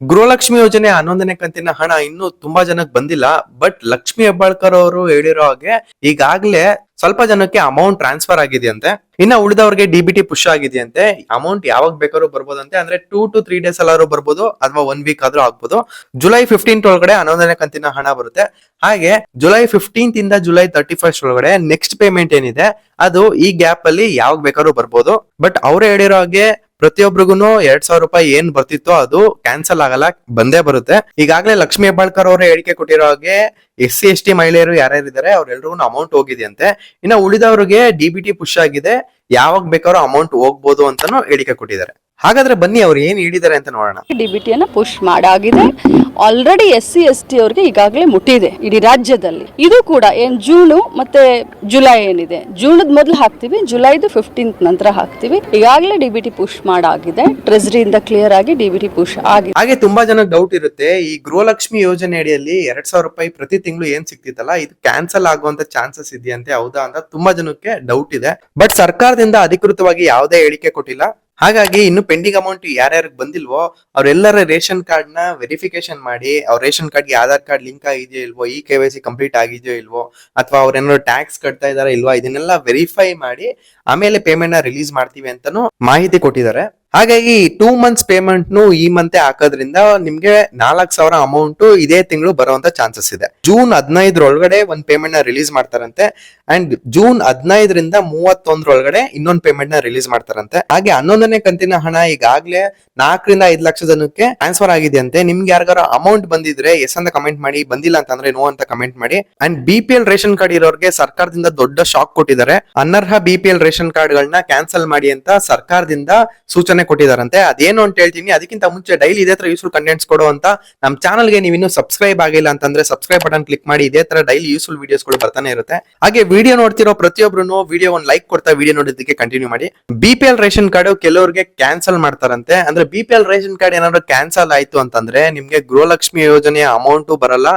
ಗೃಹಲಕ್ಷ್ಮಿ ಯೋಜನೆ ಹನ್ನೊಂದನೇ ಕಂತಿನ ಹಣ ಇನ್ನೂ ತುಂಬಾ ಜನಕ್ಕೆ ಬಂದಿಲ್ಲ ಬಟ್ ಲಕ್ಷ್ಮಿ ಹೆಬ್ಬಾಳ್ಕರ್ ಅವರು ಹೇಳಿರೋ ಹಾಗೆ ಈಗಾಗ್ಲೇ ಸ್ವಲ್ಪ ಜನಕ್ಕೆ ಅಮೌಂಟ್ ಟ್ರಾನ್ಸ್ಫರ್ ಆಗಿದೆಯಂತೆ. ಇನ್ನ ಉಳಿದವ್ರಿಗೆ ಡಿ ಬಿ ಟಿ ಪುಷ್ ಆಗಿದೆಯಂತೆ. ಅಮೌಂಟ್ ಯಾವಾಗ ಬೇಕಾದ್ರೂ ಬರ್ಬೋದಂತೆ, ಅಂದ್ರೆ ಟೂ ಟು ತ್ರೀ ಡೇಸ್ ಎಲ್ಲಾದ್ರೂ ಬರ್ಬೋದು, ಅಥವಾ ಒನ್ ವೀಕ್ ಆದ್ರೂ ಆಗ್ಬೋದು. ಜುಲೈ ಫಿಫ್ಟೀನ್ ಒಳಗಡೆ ಹನ್ನೊಂದನೇ ಕಂತಿನ ಹಣ ಬರುತ್ತೆ. ಹಾಗೆ ಜುಲೈ ಫಿಫ್ಟೀನ್ತ್ ಇಂದ ಜುಲೈ ತರ್ಟಿ ಫಸ್ಟ್ ಒಳಗಡೆ ನೆಕ್ಸ್ಟ್ ಪೇಮೆಂಟ್ ಏನಿದೆ, ಅದು ಈ ಗ್ಯಾಪ್ ಅಲ್ಲಿ ಯಾವಾಗ ಬೇಕಾದ್ರೂ ಬರ್ಬೋದು. ಬಟ್ ಅವ್ರು ಹೇಳಿರೋ ಹಾಗೆ ಪ್ರತಿಯೊಬ್ಬರಿಗೂ ಎರಡ್ ಸಾವಿರ ರೂಪಾಯಿ ಏನ್ ಬರ್ತಿತ್ತೋ ಅದು ಕ್ಯಾನ್ಸಲ್ ಆಗಲ್ಲ, ಬಂದೇ ಬರುತ್ತೆ. ಈಗಾಗಲೇ ಲಕ್ಷ್ಮಿ ಹೆಬ್ಬಾಳ್ಕರ್ ಅವರು ಹೇಳಿಕೆ ಕೊಟ್ಟಿರೋ ಹಾಗೆ ಎಸ್ ಸಿ ಎಸ್ ಟಿ ಮಹಿಳೆಯರು ಯಾರ್ಯಾರಿದ್ದಾರೆ ಅವ್ರೆಲ್ರಿಗೂ ಅಮೌಂಟ್ ಹೋಗಿದೆಯಂತೆ. ಇನ್ನ ಉಳಿದವರಿಗೆ ಡಿ ಬಿ ಪುಷ್ ಆಗಿದೆ. ಯಾವಾಗ ಬೇಕಾದ್ರೂ ಅಮೌಂಟ್ ಹೋಗ್ಬೋದು ಅಂತಾನು ಹೇಳಿಕೆ ಕೊಟ್ಟಿದ್ದಾರೆ. ಹಾಗಾದ್ರೆ ಬನ್ನಿ ಅವ್ರು ಏನ್ ಹೇಳಿದ್ದಾರೆ ಅಂತ ನೋಡೋಣ. ಡಿಬಿಟಿ ಬಿ ಟಿಯನ್ನು push ಮಾಡಾಗಿದೆ. Already S C S T ಅವ್ರಿಗೆ ಈಗಾಗಲೇ ಮುಟ್ಟಿದೆ ಇಡೀ ರಾಜ್ಯದಲ್ಲಿ. ಇದು ಕೂಡ ಏನ್ ಜೂನು ಮತ್ತೆ ಜುಲೈ ಏನಿದೆ. ಜೂನದ ಮೊದಲು ಹಾಕ್ತಿವಿ ಜುಲೈದು ಫಿಫ್ಟೀನ್ತ್ ನಂತರ ಹಾಕ್ತಿವಿ. ಈಗಾಗಲೇ ಡಿಬಿಟಿ ಪುಷ್ ಮಾಡಾಗಿದೆ. ಟ್ರೆಜರಿಯಿಂದ ಕ್ಲಿಯರ್ ಆಗಿ ಡಿಬಿಟಿ ಪುಷ್ ಆಗಿದೆ. ಹಾಗೆ ತುಂಬಾ ಜನ ಡೌಟ್ ಇರುತ್ತೆ ಈ ಗೃಹಲಕ್ಷ್ಮಿ ಯೋಜನೆ ಅಡಿಯಲ್ಲಿ ಎರಡ್ ಸಾವಿರ ರೂಪಾಯಿ ಪ್ರತಿ ತಿಂಗಳು ಏನ್ ಸಿಕ್ತಿತ್ತಲ್ಲ ಇದು ಕ್ಯಾನ್ಸಲ್ ಆಗುವಂತ ಚಾನ್ಸಸ್ ಇದೆಯಂತೆ ಹೌದಾ ಅಂತ ತುಂಬಾ ಜನಕ್ಕೆ ಡೌಟ್ ಇದೆ. ಬಟ್ ಸರ್ಕಾರದಿಂದ ಅಧಿಕೃತವಾಗಿ ಯಾವುದೇ ಹೇಳಿಕೆ ಕೊಟ್ಟಿಲ್ಲ. ಹಾಗಾಗಿ ಇನ್ನು ಪೆಂಡಿಂಗ್ ಅಮೌಂಟ್ ಯಾರ್ಯಾರಿಗೆ ಬಂದಿಲ್ವೋ ಅವರೆಲ್ಲರ ರೇಷನ್ ಕಾರ್ಡ್ನ ವೆರಿಫಿಕೇಶನ್ ಮಾಡಿ, ಅವ್ರ ರೇಷನ್ ಕಾರ್ಡ್ಗೆ ಆಧಾರ್ ಕಾರ್ಡ್ ಲಿಂಕ್ ಆಗಿದೆಯೋ ಇಲ್ವೋ E K Y C complete ಆಗಿದೆಯೋ ಇಲ್ವೋ, ಅಥವಾ ಅವ್ರೇನಾದ್ರು ಟ್ಯಾಕ್ಸ್ ಕಟ್ತಾ ಇದಾರಾ ಇಲ್ವಾ, ಇದನ್ನೆಲ್ಲ ವೆರಿಫೈ ಮಾಡಿ ಆಮೇಲೆ ಪೇಮೆಂಟ್ನ ರಿಲೀಸ್ ಮಾಡ್ತೀವಿ ಅಂತಾನು ಮಾಹಿತಿ ಕೊಟ್ಟಿದ್ದಾರೆ. ಹಾಗಾಗಿ ಟೂ ಮಂತ್ಸ್ ಪೇಮೆಂಟ್ ನು ಈ ಮಂತೆ ಹಾಕೋದ್ರಿಂದ ನಿಮ್ಗೆ ನಾಲ್ಕ್ ಸಾವಿರ ಅಮೌಂಟ್ ಇದೇ ತಿಂಗಳು ಬರುವಂತ ಚಾನ್ಸಸ್ ಇದೆ. ಜೂನ್ ಹದಿನೈದರೊಳಗಡೆ ಒಂದ್ ಪೇಮೆಂಟ್ನ ರಿಲೀಸ್ ಮಾಡ್ತಾರಂತೆ ಅಂಡ್ ಜೂನ್ ಹದಿನೈದರಿಂದ ಮೂವತ್ತೊಂದರೊಳಗಡೆ ಇನ್ನೊಂದ್ ಪೇಮೆಂಟ್ನ ರಿಲೀಸ್ ಮಾಡ್ತಾರಂತೆ. ಹಾಗೆ ಹನ್ನೊಂದನೇ ಕಂತಿನ ಹಣ ಈಗಾಗ್ಲೇ ನಾಲ್ಕರಿಂದ ಐದು ಲಕ್ಷ ಜನಕ್ಕೆ ಟ್ರಾನ್ಸ್ಫರ್ ಆಗಿದೆ ಅಂತೆ ನಿಮ್ಗೆ ಯಾರಿಗಾರ ಅಮೌಂಟ್ ಬಂದಿದ್ರೆ ಎಸ್ ಅಂತ ಕಮೆಂಟ್ ಮಾಡಿ, ಬಂದಿಲ್ಲ ಅಂತಂದ್ರೆ ನೋ ಅಂತ ಕಮೆಂಟ್ ಮಾಡಿ. And B P L ration card ಇರೋರಿಗೆ ಸರ್ಕಾರದಿಂದ ದೊಡ್ಡ ಶಾಕ್ ಕೊಟ್ಟಿದ್ದಾರೆ. ಅನರ್ಹ B P L ration card ಗಳನ್ನ ಕ್ಯಾನ್ಸಲ್ ಮಾಡಿ ಅಂತ ಸರ್ಕಾರದಿಂದ ಸೂಚನೆ ಕೊಟ್ಟಿದಾರಂತೆ. ಅದೇನು ಅಂತ ಹೇಳ್ತೀನಿ, ಅದಕ್ಕಿಂತ ಮುಂಚೆ ಡೈಲಿ ಇದೇ ತರ ಯೂಸ್ಫುಲ್ ಕಂಟೆಂಟ್ಸ್ ಕೊಡೋ ಅಂತ ನಮ್ ಚಾನಲ್ಗೆ ನೀವು ಇನ್ನೂ ಸಬ್ಸ್ಕ್ರೈಬ್ ಆಗಿಲ್ಲ ಅಂತಂದ್ರೆ ಸಬ್ಸ್ಕ್ರೈಬ್ ಬಟನ್ ಕ್ಲಿಕ್ ಮಾಡಿ, ಇದೇ ತರ ಡೈಲಿ ಯೂಸ್ಫುಲ್ ವಿಡಿಯೋಸ್ಗಳು ಬರ್ತಾನೆ ಇರುತ್ತೆ. ಹಾಗೆ ವಿಡಿಯೋ ನೋಡ್ತಿರೋ ಪ್ರತಿಯೊಬ್ಬರು ವಿಡಿಯೋ ಒಂದು ಲೈಕ್ ಕೊಡ್ತಾ ವಿಡಿಯೋ ನೋಡೋದಕ್ಕೆ ಕಂಟಿನ್ಯೂ ಮಾಡಿ. B P L ration card ಕೆಲವರಿಗೆ ಕ್ಯಾನ್ಸಲ್ ಮಾಡ್ತಾರಂತೆ. ಅಂದ್ರೆ B P L ration card ಏನಾದ್ರು ಕ್ಯಾನ್ಸಲ್ ಆಯ್ತು ಅಂತಂದ್ರೆ ನಿಮ್ಗೆ ಗೃಹಲಕ್ಷ್ಮಿ ಯೋಜನೆಯ ಅಮೌಂಟ್ ಬರಲ್ಲ.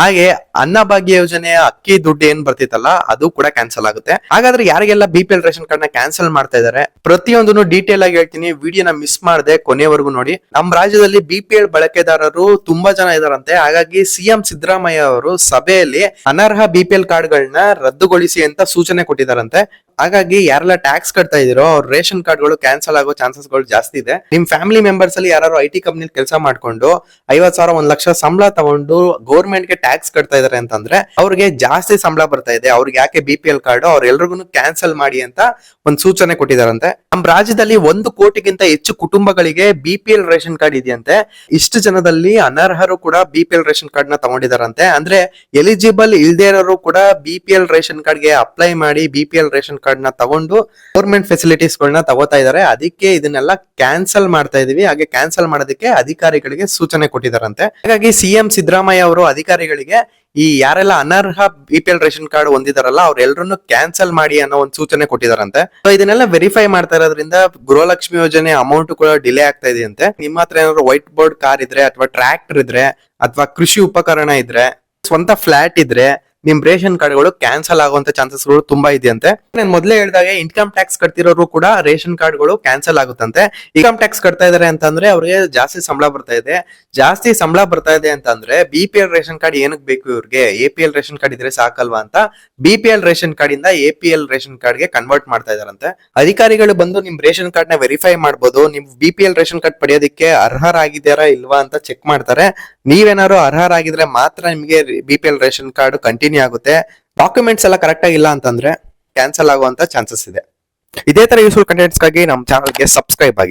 ಹಾಗೆ ಅನ್ನಭಾಗ್ಯ ಯೋಜನೆಯ ಅಕ್ಕಿ ದುಡ್ಡು ಏನ್ ಬರ್ತಿತ್ತಲ್ಲ, ಅದು ಕೂಡ ಕ್ಯಾನ್ಸಲ್ ಆಗುತ್ತೆ. ಹಾಗಾದ್ರೆ ಯಾರಿಗೆಲ್ಲ ಬಿ ಪಿ ಎಲ್ ರೇಷನ್ ಕಾರ್ಡ್ನ ಕ್ಯಾನ್ಸಲ್ ಮಾಡ್ತಾ ಇದಾರೆ, ಪ್ರತಿಯೊಂದನ್ನು ಡೀಟೇಲ್ ಆಗಿ ಹೇಳ್ತೀನಿ ವಿಡಿಯೋನ ಮಿಸ್ ಮಾಡದೆ ಕೊನೆವರೆಗೂ ನೋಡಿ. ನಮ್ಮ ರಾಜ್ಯದಲ್ಲಿ ಬಿ ಪಿ ಎಲ್ ಬಳಕೆದಾರರು ತುಂಬಾ ಜನ ಇದಾರಂತೆ. ಹಾಗಾಗಿ ಸಿಎಂ ಸಿದ್ದರಾಮಯ್ಯ ಅವರು ಸಭೆಯಲ್ಲಿ ಅನರ್ಹ ಬಿ ಪಿ ಎಲ್ ಕಾರ್ಡ್ ಗಳನ್ನ ರದ್ದುಗೊಳಿಸಿ ಅಂತ ಸೂಚನೆ ಕೊಟ್ಟಿದಾರಂತೆ. ಹಾಗಾಗಿ ಯಾರೆಲ್ಲ ಟ್ಯಾಕ್ಸ್ ಕಟ್ತಾ ಇದೀರೋ ಅವ್ರ ರೇಷನ್ ಕಾರ್ಡ್ಗಳು ಕ್ಯಾನ್ಸಲ್ ಆಗೋ ಚಾನ್ಸಸ್ಗಳು ಜಾಸ್ತಿ ಇದೆ. ನಿಮ್ ಫ್ಯಾಮಿಲಿ ಮೆಂಬರ್ಸ್ ಅಲ್ಲಿ ಯಾರು ಐ ಟಿ ಕಂಪ್ನಿ ಕೆಲಸ ಮಾಡ್ಕೊಂಡು ಐವತ್ ಸಾವಿರ, ಒಂದ್ ಲಕ್ಷ ಸಂಬಳ ತಗೊಂಡು ಗೌರ್ಮೆಂಟ್ಗೆ ಟ್ಯಾಕ್ಸ್ ಕಟ್ತಾ ಇದಾರೆ ಅಂತಂದ್ರೆ ಅವ್ರಿಗೆ ಜಾಸ್ತಿ ಸಂಬಳ ಬರ್ತಾ ಇದೆ. ಅವ್ರಿಗೆ ಯಾಕೆ ಬಿ ಪಿ ಎಲ್ ಕಾರ್ಡ್ ಅವ್ರೆಲ್ರಿಗೂ ಕ್ಯಾನ್ಸಲ್ ಮಾಡಿ ಅಂತ ಒಂದ್ ಸೂಚನೆ ಕೊಟ್ಟಿದಾರಂತೆ. ನಮ್ಮ ರಾಜ್ಯದಲ್ಲಿ ಒಂದು ಕೋಟಿಗಿಂತ ಹೆಚ್ಚು ಕುಟುಂಬಗಳಿಗೆ ಬಿ ರೇಷನ್ ಕಾರ್ಡ್ ಇದೆಯಂತೆ. ಇಷ್ಟು ಜನದಲ್ಲಿ ಅನರ್ಹರು ಕೂಡ ಬಿ ರೇಷನ್ ಕಾರ್ಡ್ನ ತಗೊಂಡಿದಾರಂತೆ. ಅಂದ್ರೆ ಎಲಿಜಿಬಲ್ ಇಲ್ದೇ ಇರೋರು ಕೂಡ ಬಿ ರೇಷನ್ ಕಾರ್ಡ್ಗೆ ಅಪ್ಲೈ ಮಾಡಿ ಬಿ ರೇಷನ್ ಕಾರ್ಡ್ ನ ತಗೊಂಡು ಗೌರ್ಮೆಂಟ್ ಫೆಸಿಲಿಟೀಸ್ ಗಳನ್ನ ತಗೋತಾ ಇದಾರೆ. ಅದಕ್ಕೆ ಇದನ್ನೆಲ್ಲ ಕ್ಯಾನ್ಸಲ್ ಮಾಡ್ತಾ ಇದೀವಿ. ಹಾಗೆ ಕ್ಯಾನ್ಸಲ್ ಮಾಡೋದಕ್ಕೆ ಅಧಿಕಾರಿಗಳಿಗೆ ಸೂಚನೆ ಕೊಟ್ಟಿದಾರಂತೆ. ಹಾಗಾಗಿ ಸಿಎಂ ಸಿದ್ದರಾಮಯ್ಯ ಅವರು ಅಧಿಕಾರಿಗಳಿಗೆ ಈ ಯಾರೆಲ್ಲ ಅನರ್ಹ B P L ration card ಹೊಂದಿದಾರಲ್ಲ, ಅವ್ರೆಲ್ರನ್ನು ಕ್ಯಾನ್ಸಲ್ ಮಾಡಿ ಅನ್ನೋ ಒಂದು ಸೂಚನೆ ಕೊಟ್ಟಿದಾರಂತೆ. ಸೊ ಇದನ್ನೆಲ್ಲ ವೆರಿಫೈ ಮಾಡ್ತಾ ಇರೋದ್ರಿಂದ ಗೃಹಲಕ್ಷ್ಮಿ ಯೋಜನೆ ಅಮೌಂಟ್ ಕೂಡ ಡಿಲೇ ಆಗ್ತಾ ಇದೆಯಂತೆ. ನಿಮ್ಮ ಹತ್ರ ಏನಾದ್ರು ವೈಟ್ ಬೋರ್ಡ್ ಕಾರ್ ಇದ್ರೆ, ಅಥವಾ ಟ್ರ್ಯಾಕ್ಟರ್ ಇದ್ರೆ, ಅಥವಾ ಕೃಷಿ ಉಪಕರಣ ಇದ್ರೆ, ಸ್ವಂತ ಫ್ಲಾಟ್ ಇದ್ರೆ ನಿಮ್ ರೇಷನ್ ಕಾರ್ಡ್ಗಳು ಕ್ಯಾನ್ಸಲ್ ಆಗುವಂತ ಚಾನ್ಸಸ್ಗಳು ತುಂಬಾ ಇದೆಯಂತೆ. ನಾನು ಮೊದಲೇ ಹೇಳಿದಾಗೆ ಇನ್ಕಮ್ ಟ್ಯಾಕ್ಸ್ ಕಟ್ತಿರೋರು ಕೂಡ ರೇಷನ್ ಕಾರ್ಡ್ಗಳು ಕ್ಯಾನ್ಸಲ್ ಆಗುತ್ತಂತೆ. ಇನ್ಕಮ್ ಟ್ಯಾಕ್ಸ್ ಕಟ್ತಾ ಇದಾರೆ ಅಂತಂದ್ರೆ ಅವ್ರಿಗೆ ಜಾಸ್ತಿ ಸಂಬಳ ಬರ್ತಾ ಇದೆ. ಜಾಸ್ತಿ ಸಂಬಳ ಬರ್ತಾ ಇದೆ ಅಂತಂದ್ರೆ ಬಿ ಪಿ ರೇಷನ್ ಕಾರ್ಡ್ ಏನಕ್ಕೆ ಬೇಕು ಇವ್ರಿಗೆ? A P L ration card ಇದ್ರೆ ಸಾಕಲ್ವಾ ಅಂತ B P L ration card ಇಂದ ಎ ಪಿ ಎಲ್ ರೇಷನ್ ಕಾರ್ಡ್ಗೆ ಕನ್ವರ್ಟ್ ಮಾಡ್ತಾ ಇದಾರಂತೆ. ಅಧಿಕಾರಿಗಳು ಬಂದು ನಿಮ್ ರೇಷನ್ ಕಾರ್ಡ್ನ ವೆರಿಫೈ ಮಾಡಬಹುದು ನಿಮ್ B P L ration card ಪಡೆಯೋದಕ್ಕೆ ಅರ್ಹರಾಗಿದ್ದಾರಾ ಇಲ್ವಾ ಅಂತ ಚೆಕ್ ಮಾಡ್ತಾರೆ. ನೀವೇನಾದ್ರು ಅರ್ಹರಾಗಿದ್ರೆ ಮಾತ್ರ ನಿಮಗೆ B P L ration card continue ಆಗುತ್ತೆ. ಡಾಕ್ಯುಮೆಂಟ್ಸ್ ಎಲ್ಲ ಕರೆಕ್ಟ್ ಆಗಿಲ್ಲ ಅಂತಂದ್ರೆ ಕ್ಯಾನ್ಸಲ್ ಆಗುವಂತ ಚಾನ್ಸಸ್ ಇದೆ. ಇದೇ ತರ ಯೂಸ್ಫುಲ್ ಕಂಟೆಂಟ್ಸ್ಗಾಗಿ ನಮ್ಮ ಚಾನಲ್ಗೆ ಸಬ್ಸ್ಕ್ರೈಬ್ ಆಗಿ.